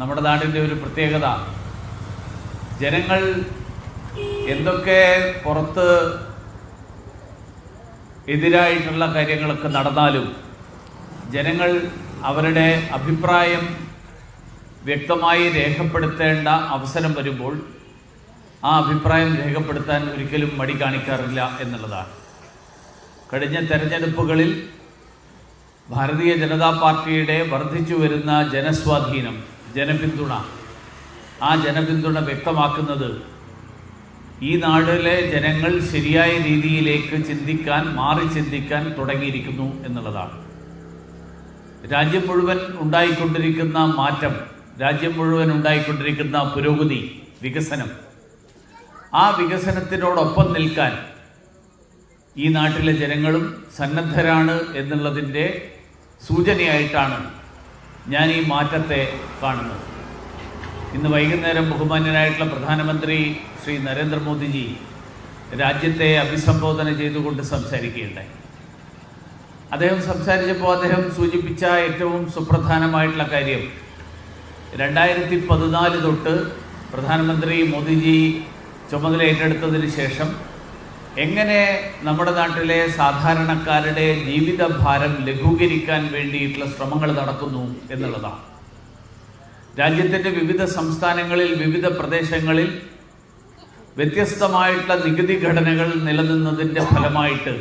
നമ്മുടെ നാടിന്റെ ഒരു പ്രത്യേകത. ജനങ്ങൾ എന്തൊക്കെ പുറത്ത് എതിരായിട്ടുള്ള കാര്യങ്ങളൊക്കെ നടന്നാലും ജനങ്ങൾ അവരുടെ അഭിപ്രായം വ്യക്തമായി രേഖപ്പെടുത്തേണ്ട അവസരം വരുമ്പോൾ ആ അഭിപ്രായം രേഖപ്പെടുത്താൻ ഒരിക്കലും മടി കാണിക്കാറില്ല എന്നുള്ളതാണ്. കഴിഞ്ഞ തെരഞ്ഞെടുപ്പുകളിൽ ഭാരതീയ ജനതാ പാർട്ടിയുടെ വർദ്ധിച്ചു വരുന്ന ജനസ്വാധീനം ജനപിന്തുണ. ആ ജനപിന്തുണ വ്യക്തമാക്കുന്നത് ഈ നാടിലെ ജനങ്ങൾ ശരിയായ രീതിയിലേക്ക് ചിന്തിക്കാൻ മാറി ചിന്തിക്കാൻ തുടങ്ങിയിരിക്കുന്നു എന്നുള്ളതാണ്. രാജ്യം മുഴുവൻ ഉണ്ടായിക്കൊണ്ടിരിക്കുന്ന മാറ്റം രാജ്യം മുഴുവൻ ഉണ്ടായിക്കൊണ്ടിരിക്കുന്ന പുരോഗതി വികസനം ആ വികസനത്തിനോടൊപ്പം നിൽക്കാൻ ഈ നാട്ടിലെ ജനങ്ങളും സന്നദ്ധരാണ് എന്നുള്ളതിന്റെ സൂചനയായിട്ടാണ് ഞാൻ ഈ മാറ്റത്തെ കാണുന്നത് ഇന്ന് വൈകുന്നേരം ബഹുമാന്യനായിട്ടുള്ള പ്രധാനമന്ത്രി ശ്രീ നരേന്ദ്രമോദിജി രാജ്യത്തെ അഭിസംബോധന ചെയ്തുകൊണ്ട് സംസാരിക്കുകയുണ്ടായി. അദ്ദേഹം സംസാരിച്ചപ്പോൾ അദ്ദേഹം സൂചിപ്പിച്ച ഏറ്റവും സുപ്രധാനമായിട്ടുള്ള കാര്യം രണ്ടായിരത്തി പതിനാല് തൊട്ട് പ്രധാനമന്ത്രി മോദിജി ചുമതല ഏറ്റെടുത്തതിന് ശേഷം എങ്ങനെ നമ്മുടെ നാട്ടിലെ സാധാരണക്കാരുടെ ജീവിതഭാരം ലഘൂകരിക്കാൻ വേണ്ടിയിട്ടുള്ള ശ്രമങ്ങൾ നടക്കുന്നു എന്നുള്ളതാണ്. രാജ്യത്തിന്റെ വിവിധ സംസ്ഥാനങ്ങളിൽ വിവിധ പ്രദേശങ്ങളിൽ വ്യത്യസ്തമായിട്ടുള്ള നികുതി ഘടനകൾ നിലനിന്നതിന്റെ ഫലമായിട്ട്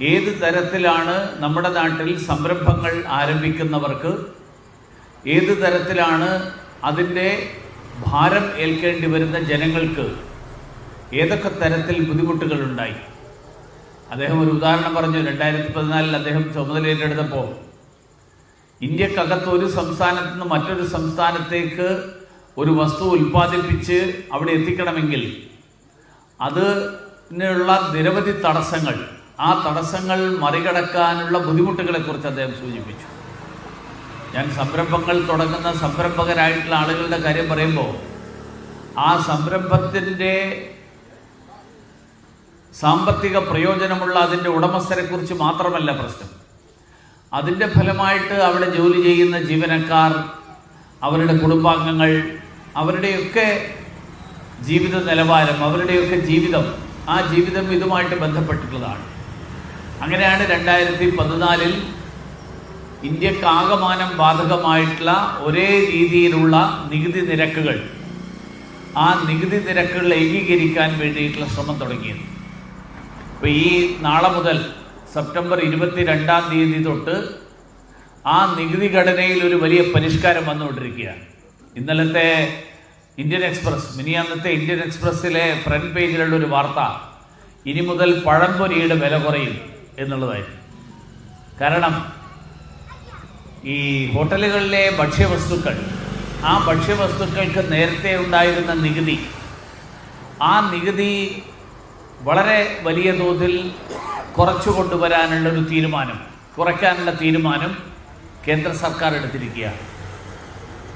ഏത് തരത്തിലാണ് നമ്മുടെ നാട്ടിൽ സംരംഭങ്ങൾ ആരംഭിക്കുന്നവർക്ക് ഏത് തരത്തിലാണ് അതിന്റെ ഭാരം ഏൽക്കേണ്ടി വരുന്ന ജനങ്ങൾക്ക് ഏതൊക്കെ തരത്തിൽ ബുദ്ധിമുട്ടുകൾ ഉണ്ടായി അദ്ദേഹം ഒരു ഉദാഹരണം പറഞ്ഞു രണ്ടായിരത്തി പതിനാലിൽ അദ്ദേഹം ചുമതല ഏറ്റെടുത്തപ്പോൾ ഇന്ത്യക്കകത്ത് ഒരു സംസ്ഥാനത്ത് നിന്ന് മറ്റൊരു സംസ്ഥാനത്തേക്ക് ഒരു വസ്തു ഉൽപ്പാദിപ്പിച്ച് അവിടെ എത്തിക്കണമെങ്കിൽ അതിനുള്ള നിരവധി തടസ്സങ്ങൾ ആ തടസ്സങ്ങൾ മറികടക്കാനുള്ള ബുദ്ധിമുട്ടുകളെക്കുറിച്ച് അദ്ദേഹം സൂചിപ്പിച്ചു. ഞാൻ സംരംഭങ്ങൾ തുടങ്ങുന്ന സംരംഭകരായിട്ടുള്ള ആളുകളുടെ കാര്യം പറയുമ്പോൾ ആ സംരംഭത്തിന്റെ സാമ്പത്തിക പ്രയോജനമുള്ള അതിന്റെ ഉടമസ്ഥരെക്കുറിച്ച് മാത്രമല്ല പ്രശ്നം. അതിന്റെ ഫലമായിട്ട് അവിടെ ജോലി ചെയ്യുന്ന ജീവനക്കാർ അവരുടെ കുടുംബാംഗങ്ങൾ അവരുടെയൊക്കെ ജീവിത നിലവാരം അവരുടെയൊക്കെ ജീവിതം ആ ജീവിതം ഇതുമായിട്ട് ബന്ധപ്പെട്ടിട്ടുള്ളതാണ്. അങ്ങനെയാണ് രണ്ടായിരത്തി പതിനാലിൽ ഇന്ത്യക്കാകമാനം ബാധകമായിട്ടുള്ള ഒരേ രീതിയിലുള്ള നികുതി നിരക്കുകൾ ആ നികുതി നിരക്കുകൾ ഏകീകരിക്കാൻ വേണ്ടിയിട്ടുള്ള ശ്രമം തുടങ്ങിയത്. ഇപ്പോൾ ഈ നാളെ മുതൽ സെപ്റ്റംബർ ഇരുപത്തി രണ്ടാം തീയതി തൊട്ട് ആ നികുതി ഘടനയിൽ ഒരു വലിയ പരിഷ്കാരം വന്നുകൊണ്ടിരിക്കുകയാണ്. ഇന്നലത്തെ ഇന്ത്യൻ എക്സ്പ്രസ് മിനി അന്നത്തെ ഇന്ത്യൻ എക്സ്പ്രസ്സിലെ ഫ്രണ്ട് പേജിലുള്ള ഒരു വാർത്ത ഇനി മുതൽ പഴംപൊരിയുടെ വില കുറയും എന്നുള്ളതായിരുന്നു. കാരണം ഈ ഹോട്ടലുകളിലെ ഭക്ഷ്യവസ്തുക്കൾ ആ ഭക്ഷ്യവസ്തുക്കൾക്ക് നേരത്തെ ഉണ്ടായിരുന്ന നികുതി ആ നികുതി വളരെ വലിയ തോതിൽ കുറച്ചു കൊണ്ടുവരാനുള്ള ഒരു തീരുമാനം കുറയ്ക്കാനുള്ള തീരുമാനം കേന്ദ്ര സർക്കാർ എടുത്തിരിക്കുകയാണ്.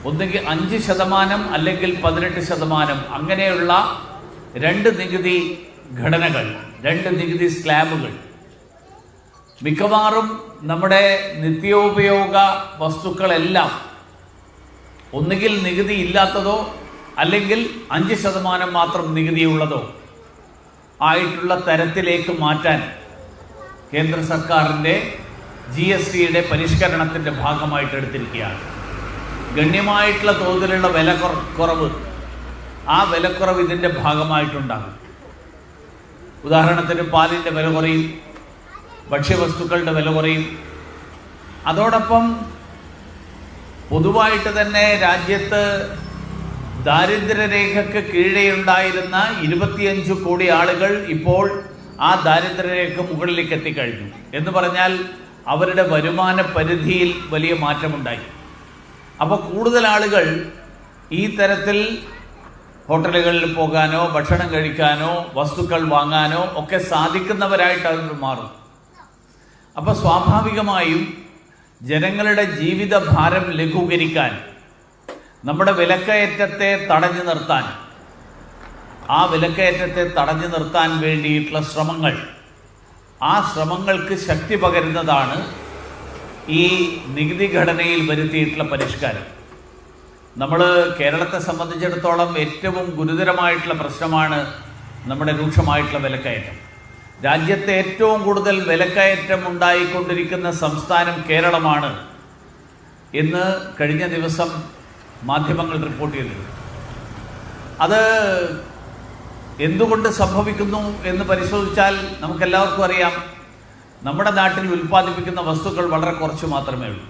ഒന്നുകിൽ അഞ്ച് ശതമാനം അല്ലെങ്കിൽ പതിനെട്ട് ശതമാനം അങ്ങനെയുള്ള രണ്ട് നികുതി ഘടനകൾ രണ്ട് നികുതി സ്ലാബുകൾ. മിക്കവാറും നമ്മുടെ നിത്യോപയോഗ വസ്തുക്കളെല്ലാം ഒന്നുകിൽ നികുതി ഇല്ലാത്തതോ അല്ലെങ്കിൽ അഞ്ച് ശതമാനം മാത്രം നികുതിയുള്ളതോ ആയിട്ടുള്ള തരത്തിലേക്ക് മാറ്റാൻ കേന്ദ്ര സർക്കാരിന്റെ ജി എസ് ടിയുടെ പരിഷ്കരണത്തിന്റെ ഭാഗമായിട്ട് എടുത്തിരിക്കുകയാണ്. ഗണ്യമായിട്ടുള്ള തോതിലുള്ള വില കുറവ് ആ വിലക്കുറവ് ഇതിന്റെ ഭാഗമായിട്ടുണ്ടാകും. ഉദാഹരണത്തിന് പാലിന്റെ വില കുറയും ഭക്ഷ്യവസ്തുക്കളുടെ വില കുറയും. അതോടൊപ്പം പൊതുവായിട്ട് തന്നെ രാജ്യത്ത് ദാരിദ്ര്യരേഖയ്ക്ക് കീഴെയുണ്ടായിരുന്ന ഇരുപത്തിയഞ്ച് കോടി ആളുകൾ ഇപ്പോൾ ആ ദാരിദ്ര്യരേഖ മുകളിലേക്ക് എത്തിക്കഴിഞ്ഞു. എന്ന് പറഞ്ഞാൽ അവരുടെ വരുമാന പരിധിയിൽ വലിയ മാറ്റമുണ്ടായി. അപ്പോൾ കൂടുതൽ ആളുകൾ ഈ തരത്തിൽ ഹോട്ടലുകളിൽ പോകാനോ ഭക്ഷണം കഴിക്കാനോ വസ്തുക്കൾ വാങ്ങാനോ ഒക്കെ സാധിക്കുന്നവരായിട്ട് അവർ മാറും. അപ്പോൾ സ്വാഭാവികമായും ജനങ്ങളുടെ ജീവിത ഭാരം ലഘൂകരിക്കാൻ നമ്മുടെ വിലക്കയറ്റത്തെ തടഞ്ഞു നിർത്താൻ ആ വിലക്കയറ്റത്തെ തടഞ്ഞു നിർത്താൻ വേണ്ടിയിട്ടുള്ള ശ്രമങ്ങൾ ആ ശ്രമങ്ങൾക്ക് ശക്തി പകരുന്നതാണ് ഈ നികുതി ഘടനയിൽ വരുത്തിയിട്ടുള്ള പരിഷ്കാരം. നമ്മൾ കേരളത്തെ സംബന്ധിച്ചിടത്തോളം ഏറ്റവും ഗുരുതരമായിട്ടുള്ള പ്രശ്നമാണ് നമ്മുടെ രൂക്ഷമായിട്ടുള്ള വിലക്കയറ്റം. രാജ്യത്തെ ഏറ്റവും കൂടുതൽ വിലക്കയറ്റം ഉണ്ടായിക്കൊണ്ടിരിക്കുന്ന സംസ്ഥാനം കേരളമാണ്. എന്ന് കഴിഞ്ഞ ദിവസം മാധ്യമങ്ങൾ റിപ്പോർട്ട് ചെയ്തത് അത് എന്തുകൊണ്ട് സംഭവിക്കുന്നു എന്ന് പരിശോധിച്ചാൽ നമുക്കെല്ലാവർക്കും അറിയാം. നമ്മുടെ നാട്ടിൽ ഉൽപ്പാദിപ്പിക്കുന്ന വസ്തുക്കൾ വളരെ കുറച്ച് മാത്രമേ ഉള്ളൂ.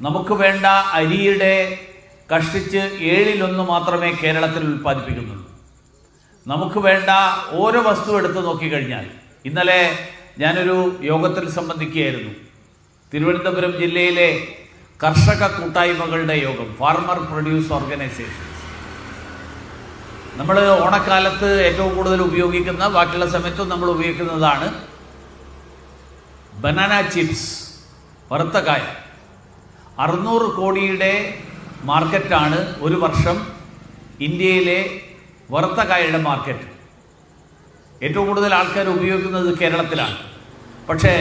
നമുക്ക് വേണ്ട അരിയുടെ കഷ്ടിച്ച് ഏഴിലൊന്ന് മാത്രമേ കേരളത്തിൽ ഉൽപ്പാദിപ്പിക്കുന്നുള്ളൂ. നമുക്ക് വേണ്ട ഓരോ വസ്തു എടുത്ത് നോക്കിക്കഴിഞ്ഞാൽ ഇന്നലെ ഞാനൊരു യോഗത്തിൽ സംബന്ധിക്കുകയായിരുന്നു. തിരുവനന്തപുരം ജില്ലയിലെ കർഷക കൂട്ടായ്മകളുടെ യോഗം ഫാർമർ പ്രൊഡ്യൂസ് ഓർഗനൈസേഷൻ നമ്മൾ ഓണക്കാലത്ത് ഏറ്റവും കൂടുതൽ ഉപയോഗിക്കുന്ന ബാക്കിയുള്ള സമയത്തും നമ്മൾ ഉപയോഗിക്കുന്നതാണ് ബനാന ചിപ്സ് വറുത്ത കായ അറുന്നൂറ് കോടിയുടെ മാർക്കറ്റാണ് ഒരു വർഷം ഇന്ത്യയിലെ വറുത്ത കായയുടെ മാർക്കറ്റ്. ഏറ്റവും കൂടുതൽ ആൾക്കാർ ഉപയോഗിക്കുന്നത് കേരളത്തിലാണ്. പക്ഷേ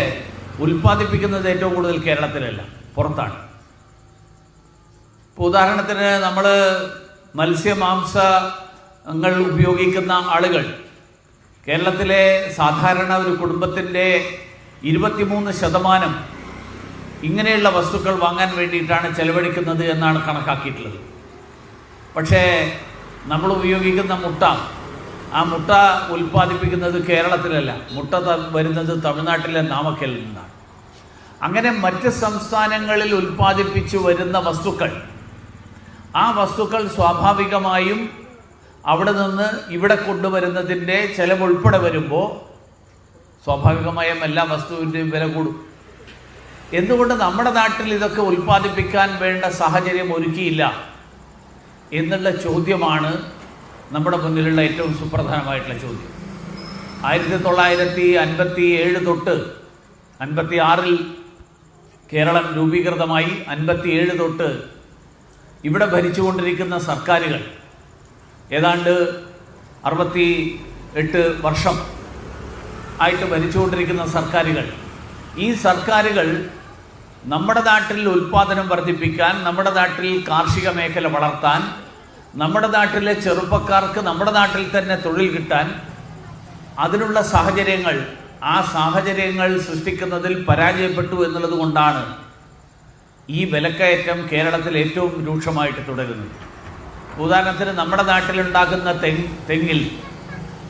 ഉൽപ്പാദിപ്പിക്കുന്നത് ഏറ്റവും കൂടുതൽ കേരളത്തിലല്ല പുറത്താണ്. ഉദാഹരണത്തിന് നമ്മൾ മത്സ്യമാംസങ്ങൾ ഉപയോഗിക്കുന്ന ആളുകൾ. കേരളത്തിലെ സാധാരണ ഒരു കുടുംബത്തിന്റെ ഇരുപത്തിമൂന്ന് ശതമാനം ഇങ്ങനെയുള്ള വസ്തുക്കൾ വാങ്ങാൻ വേണ്ടിയിട്ടാണ് ചെലവഴിക്കുന്നത് എന്നാണ് കണക്കാക്കിയിട്ടുള്ളത്. പക്ഷേ നമ്മൾ ഉപയോഗിക്കുന്ന മുട്ട ആ മുട്ട ഉൽപ്പാദിപ്പിക്കുന്നത് കേരളത്തിലല്ല. മുട്ട വരുന്നത് തമിഴ്നാട്ടിലെ നാമക്കലിൽ നിന്നാണ്. അങ്ങനെ മറ്റ് സംസ്ഥാനങ്ങളിൽ ഉൽപ്പാദിപ്പിച്ചു വരുന്ന വസ്തുക്കൾ ആ വസ്തുക്കൾ സ്വാഭാവികമായും അവിടെ നിന്ന് ഇവിടെ കൊണ്ടുവരുന്നതിന്റെ ചിലവ് ഉൾപ്പെടെ വരുമ്പോൾ സ്വാഭാവികമായും എല്ലാ വസ്തുവിന്റെയും വില കൂടും. എന്തുകൊണ്ട് നമ്മുടെ നാട്ടിൽ ഇതൊക്കെ ഉൽപ്പാദിപ്പിക്കാൻ വേണ്ട സാഹചര്യം ഒരുക്കിയില്ല എന്നുള്ള ചോദ്യമാണ് നമ്മുടെ മുന്നിലുള്ള ഏറ്റവും സുപ്രധാനമായിട്ടുള്ള ചോദ്യം. ആയിരത്തി തൊള്ളായിരത്തി അൻപത്തി ഏഴ് തൊട്ട് അൻപത്തി ആറിൽ കേരളം രൂപീകൃതമായി അൻപത്തി ഏഴ് തൊട്ട് ഇവിടെ ഭരിച്ചുകൊണ്ടിരിക്കുന്ന സർക്കാരുകൾ. ഏതാണ്ട് അറുപത്തി എട്ട് വർഷം ആയിട്ട് ഭരിച്ചുകൊണ്ടിരിക്കുന്ന സർക്കാരുകൾ. ഈ സർക്കാരുകൾ നമ്മുടെ നാട്ടിൽ ഉൽപ്പാദനം വർദ്ധിപ്പിക്കാൻ നമ്മുടെ നാട്ടിൽ കാർഷിക മേഖല വളർത്താൻ നമ്മുടെ നാട്ടിലെ ചെറുപ്പക്കാർക്ക് നമ്മുടെ നാട്ടിൽ തന്നെ തൊഴിൽ കിട്ടാൻ അതിനുള്ള സാഹചര്യങ്ങൾ ആ സാഹചര്യങ്ങൾ സൃഷ്ടിക്കുന്നതിൽ പരാജയപ്പെട്ടു എന്നുള്ളത് കൊണ്ടാണ് ഈ വിലക്കയറ്റം കേരളത്തിൽ ഏറ്റവും രൂക്ഷമായിട്ട് തുടരുന്നു. ഉദാഹരണത്തിന് നമ്മുടെ നാട്ടിലുണ്ടാകുന്ന തെങ് തെങ്ങിൽ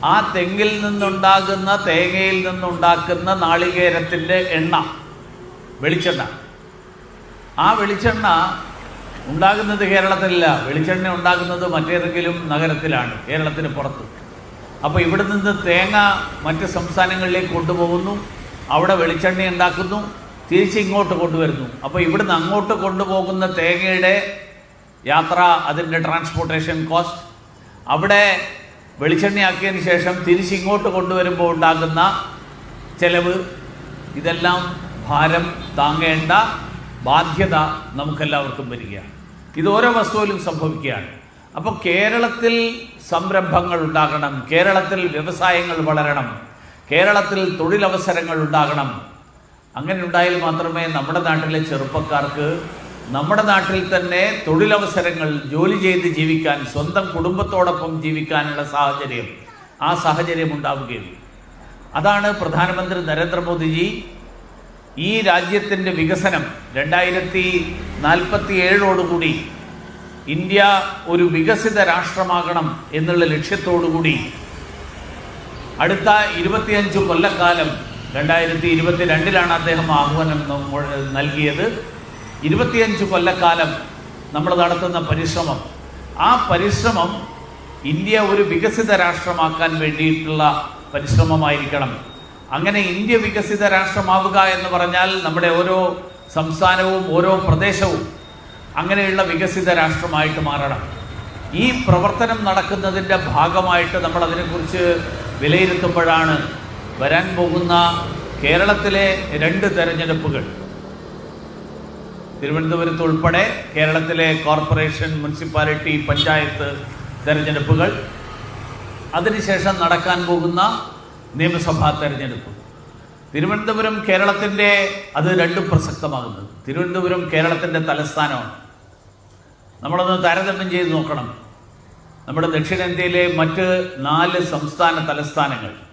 ആ തെങ്ങിൽ നിന്നുണ്ടാകുന്ന തേങ്ങയിൽ നിന്നുണ്ടാക്കുന്ന നാളികേരത്തിന്റെ എണ്ണ വെളിച്ചെണ്ണ. ആ വെളിച്ചെണ്ണ ഉണ്ടാകുന്നത് കേരളത്തിലല്ല. വെളിച്ചെണ്ണ ഉണ്ടാകുന്നത് മറ്റേതെങ്കിലും നഗരത്തിലാണ് കേരളത്തിന് പുറത്ത്. അപ്പോൾ ഇവിടെ നിന്ന് തേങ്ങ മറ്റ് സംസ്ഥാനങ്ങളിലേക്ക് കൊണ്ടുപോകുന്നു. അവിടെ വെളിച്ചെണ്ണ ഉണ്ടാക്കുന്നു. തിരിച്ച് ഇങ്ങോട്ട് കൊണ്ടുവരുന്നു. അപ്പോൾ ഇവിടുന്ന് അങ്ങോട്ട് കൊണ്ടുപോകുന്ന തേങ്ങയുടെ യാത്ര അതിന്റെ ട്രാൻസ്പോർട്ടേഷൻ കോസ്റ്റ് അവിടെ വെളിച്ചെണ്ണയാക്കിയതിന് ശേഷം തിരിച്ച് ഇങ്ങോട്ട് കൊണ്ടുവരുമ്പോൾ ഉണ്ടാകുന്ന ചെലവ് ഇതെല്ലാം ഭാരം താങ്ങേണ്ട ബാധ്യത നമുക്കെല്ലാവർക്കും വരികയാണ്. ഇത് ഓരോ വസ്തുവിലും സംഭവിക്കുകയാണ്. അപ്പോൾ കേരളത്തിൽ സംരംഭങ്ങൾ ഉണ്ടാകണം കേരളത്തിൽ വ്യവസായങ്ങൾ വളരണം കേരളത്തിൽ തൊഴിലവസരങ്ങൾ ഉണ്ടാകണം അങ്ങനെ ഉണ്ടായാൽ മാത്രമേ നമ്മുടെ നാട്ടിലെ ചെറുപ്പക്കാർക്ക് നമ്മുടെ നാട്ടിൽ തന്നെ തൊഴിലവസരങ്ങൾ ജോലി ചെയ്ത് ജീവിക്കാൻ സ്വന്തം കുടുംബത്തോടൊപ്പം ജീവിക്കാനുള്ള സാഹചര്യം ആ സാഹചര്യം ഉണ്ടാവുകയുള്ളൂ. അതാണ് പ്രധാനമന്ത്രി നരേന്ദ്രമോദിജി ഈ രാജ്യത്തിന്റെ വികസനം രണ്ടായിരത്തി നാൽപ്പത്തി ഏഴോടുകൂടി ഇന്ത്യ ഒരു വികസിത രാഷ്ട്രമാകണം എന്നുള്ള ലക്ഷ്യത്തോടുകൂടി അടുത്ത ഇരുപത്തിയഞ്ച് കൊല്ലക്കാലം രണ്ടായിരത്തി ഇരുപത്തി രണ്ടിലാണ് അദ്ദേഹം ആഹ്വാനം നൽകിയത്. ഇരുപത്തിയഞ്ച് കൊല്ലക്കാലം നമ്മൾ നടത്തുന്ന പരിശ്രമം. ആ പരിശ്രമം ഇന്ത്യ ഒരു വികസിത രാഷ്ട്രമാക്കാൻ വേണ്ടിയിട്ടുള്ള പരിശ്രമമായിരിക്കണം. അങ്ങനെ ഇന്ത്യ വികസിത രാഷ്ട്രമാവുക എന്ന് പറഞ്ഞാൽ നമ്മുടെ ഓരോ സംസ്ഥാനവും ഓരോ പ്രദേശവും അങ്ങനെയുള്ള വികസിത രാഷ്ട്രമായിട്ട് മാറണം. ഈ പ്രവർത്തനം നടക്കുന്നതിന്റെ ഭാഗമായിട്ട് നമ്മൾ അതിനെക്കുറിച്ച് വിലയിരുത്തുമ്പോഴാണ് വരാൻ പോകുന്ന കേരളത്തിലെ രണ്ട് തെരഞ്ഞെടുപ്പുകൾ. തിരുവനന്തപുരത്ത് ഉൾപ്പെടെ കേരളത്തിലെ കോർപ്പറേഷൻ മുനിസിപ്പാലിറ്റി പഞ്ചായത്ത് തെരഞ്ഞെടുപ്പുകൾ. അതിനുശേഷം നടക്കാൻ പോകുന്ന നിയമസഭാ തെരഞ്ഞെടുപ്പ്. തിരുവനന്തപുരം കേരളത്തിന്റെ അത് രണ്ടും പ്രസക്തമാകുന്നത്. തിരുവനന്തപുരം കേരളത്തിന്റെ തലസ്ഥാനമാണ്. നമ്മളൊന്ന് താരതമ്യം ചെയ്ത് നോക്കണം. നമ്മുടെ ദക്ഷിണേന്ത്യയിലെ മറ്റ് നാല് സംസ്ഥാന തലസ്ഥാനങ്ങൾ.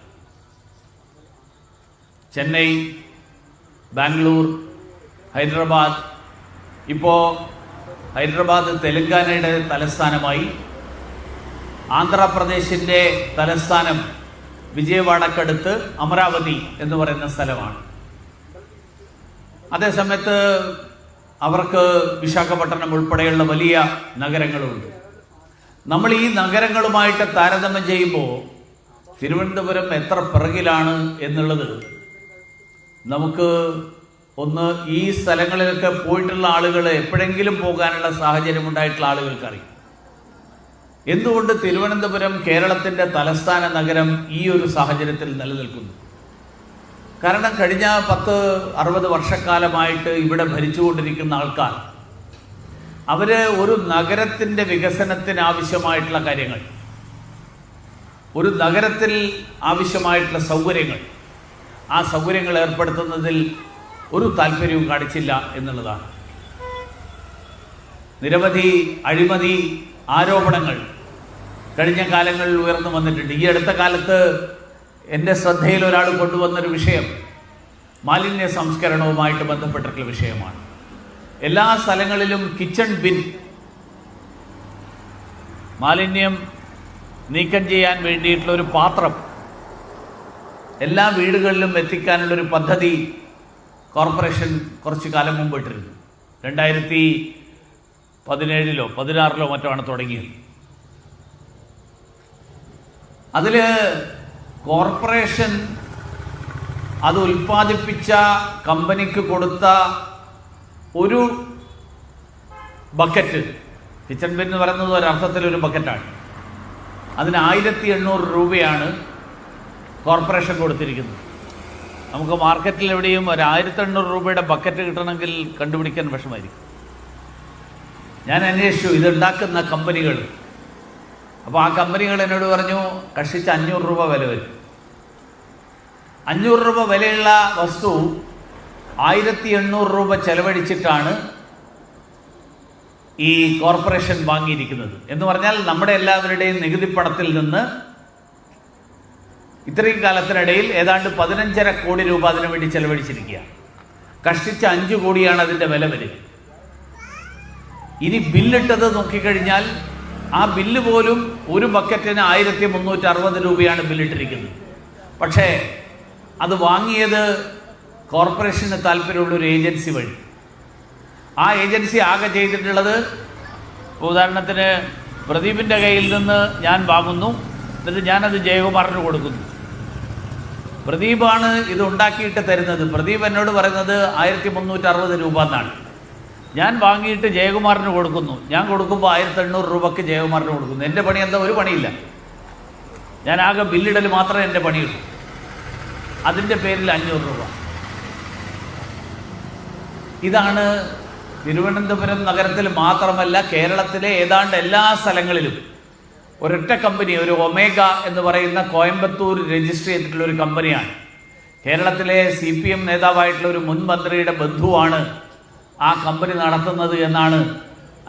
ചെന്നൈ ബാംഗ്ലൂർ ഹൈദരാബാദ്. ഇപ്പോൾ ഹൈദരാബാദ് തെലങ്കാനയുടെ തലസ്ഥാനമായി. ആന്ധ്രാപ്രദേശിന്റെ തലസ്ഥാനം വിജയവാഡക്കടുത്ത് അമരാവതി എന്ന് പറയുന്ന സ്ഥലമാണ്. അതേസമയത്ത് അവർക്ക് വിശാഖപട്ടണം ഉൾപ്പെടെയുള്ള വലിയ നഗരങ്ങളുണ്ട്. നമ്മൾ ഈ നഗരങ്ങളുമായിട്ട് താരതമ്യം ചെയ്യുമ്പോൾ തിരുവനന്തപുരം എത്ര പിറകിലാണ് എന്നുള്ളത് നമുക്ക് ഒന്ന് ഈ സ്ഥലങ്ങളിലൊക്കെ പോയിട്ടുള്ള ആളുകൾ എപ്പോഴെങ്കിലും പോകാനുള്ള സാഹചര്യം ഉണ്ടായിട്ടുള്ള ആളുകൾക്കറിയാം. എന്തുകൊണ്ട് തിരുവനന്തപുരം കേരളത്തിന്റെ തലസ്ഥാന നഗരം ഈ ഒരു സാഹചര്യത്തിൽ നിലനിൽക്കുന്നു? കാരണം കഴിഞ്ഞ പത്ത് അറുപത് വർഷക്കാലമായിട്ട് ഇവിടെ ഭരിച്ചുകൊണ്ടിരിക്കുന്ന ആൾക്കാർ അവർ ഒരു നഗരത്തിന്റെ വികസനത്തിന് ആവശ്യമായിട്ടുള്ള കാര്യങ്ങൾ ഒരു നഗരത്തിൽ ആവശ്യമായിട്ടുള്ള സൗകര്യങ്ങൾ ആ സൗകര്യങ്ങൾ ഏർപ്പെടുത്തുന്നതിൽ ഒരു താല്പര്യവും കാണിച്ചില്ല എന്നുള്ളതാണ്. നിരവധി അഴിമതി ആരോപണങ്ങൾ കഴിഞ്ഞ കാലങ്ങളിൽ ഉയർന്നു വന്നിട്ടുണ്ട്. ഈ അടുത്ത കാലത്ത് എന്റെ ശ്രദ്ധയിൽ ഒരാൾ കൊണ്ടുവന്നൊരു വിഷയം മാലിന്യ സംസ്കരണവുമായിട്ട് ബന്ധപ്പെട്ടിട്ടുള്ള വിഷയമാണ്. എല്ലാ സ്ഥലങ്ങളിലും കിച്ചൺ ബിൻ മാലിന്യം നീക്കം ചെയ്യാൻ വേണ്ടിയിട്ടുള്ള ഒരു പാത്രം എല്ലാ വീടുകളിലും എത്തിക്കാനുള്ള ഒരു പദ്ധതി കോർപ്പറേഷൻ കുറച്ച് കാലം മുമ്പ് ഇട്ടിരുന്നു. രണ്ടായിരത്തി പതിനേഴിലോ പതിനാറിലോ മറ്റോ ആണ് തുടങ്ങിയത്. അതിൽ കോർപ്പറേഷൻ അത് ഉൽപ്പാദിപ്പിച്ച കമ്പനിക്ക് കൊടുത്ത ഒരു ബക്കറ്റ് കിച്ചൺ ബിൻ എന്ന് പറയുന്നത് ഒരർത്ഥത്തിൽ ഒരു ബക്കറ്റാണ്. അതിന് ആയിരത്തി എണ്ണൂറ് രൂപയാണ് കോർപ്പറേഷൻ കൊടുത്തിരിക്കുന്നത് നമുക്ക് മാർക്കറ്റിൽ എവിടെയും ഒരു ആയിരത്തി എണ്ണൂറ് രൂപയുടെ ബക്കറ്റ് കിട്ടണമെങ്കിൽ കണ്ടുപിടിക്കാൻ വിഷമായിരിക്കും ഞാൻ അന്വേഷിച്ചു ഇതുണ്ടാക്കുന്ന കമ്പനികൾ. അപ്പോൾ ആ കമ്പനികൾ എന്നോട് പറഞ്ഞു കഷ്ടിച്ച് അഞ്ഞൂറ് രൂപ വില വരും. അഞ്ഞൂറ് രൂപ വിലയുള്ള വസ്തു ആയിരത്തി എണ്ണൂറ് രൂപ ചെലവഴിച്ചിട്ടാണ് ഈ കോർപ്പറേഷൻ വാങ്ങിയിരിക്കുന്നത്. എന്ന് പറഞ്ഞാൽ നമ്മുടെ എല്ലാവരുടെയും നികുതി പണത്തിൽ നിന്ന് ഇത്രയും കാലത്തിനിടയിൽ ഏതാണ്ട് പതിനഞ്ചര കോടി രൂപ അതിനു വേണ്ടി ചെലവഴിച്ചിരിക്കുക. കഷ്ടിച്ച് അഞ്ച് കോടിയാണ് അതിന്റെ വില വരിക. ഇനി ബില്ലിട്ടത് നോക്കിക്കഴിഞ്ഞാൽ ആ ബില്ല് പോലും ഒരു ബക്കറ്റിന് ആയിരത്തി മുന്നൂറ്റി അറുപത് രൂപയാണ് ബില്ലിട്ടിരിക്കുന്നത്. പക്ഷേ അത് വാങ്ങിയത് കോർപ്പറേഷന് താല്പര്യമുള്ള ഒരു ഏജൻസി വഴി. ആ ഏജൻസി ആകെ ചെയ്തിട്ടുള്ളത് ഉദാഹരണത്തിന് പ്രദീപിന്റെ കയ്യിൽ നിന്ന് ഞാൻ വാങ്ങുന്നു എന്നിട്ട് ഞാനത് ജയകുമാറിന് കൊടുക്കുന്നു. പ്രദീപാണ് ഇത് ഉണ്ടാക്കിയിട്ട് തരുന്നത്. പ്രദീപ് എന്നോട് പറയുന്നത് ആയിരത്തി മുന്നൂറ്റി അറുപത് രൂപ എന്നാണ്. ഞാൻ വാങ്ങിയിട്ട് ജയകുമാറിന് കൊടുക്കുന്നു. ഞാൻ കൊടുക്കുമ്പോൾ ആയിരത്തി എണ്ണൂറ് രൂപയ്ക്ക് ജയകുമാറിന് കൊടുക്കുന്നു. എന്റെ പണി എന്താ? ഒരു പണിയില്ല. ഞാൻ ആകെ ബില്ലിടൽ മാത്രമേ എന്റെ പണിയുള്ളൂ. അതിന്റെ പേരിൽ അഞ്ഞൂറ് രൂപ. ഇതാണ് തിരുവനന്തപുരം നഗരത്തിൽ മാത്രമല്ല കേരളത്തിലെ ഏതാണ്ട് എല്ലാ സ്ഥലങ്ങളിലും ഒരൊറ്റ കമ്പനി ഒരു ഒമേഗ എന്ന് പറയുന്ന കോയമ്പത്തൂർ രജിസ്റ്റർ ചെയ്തിട്ടുള്ള ഒരു കമ്പനിയാണ് കേരളത്തിലെ സി പി എം നേതാവായിട്ടുള്ള ഒരു മുൻ മന്ത്രിയുടെ ബന്ധുവാണ് ആ കമ്പനി നടത്തുന്നത് എന്നാണ്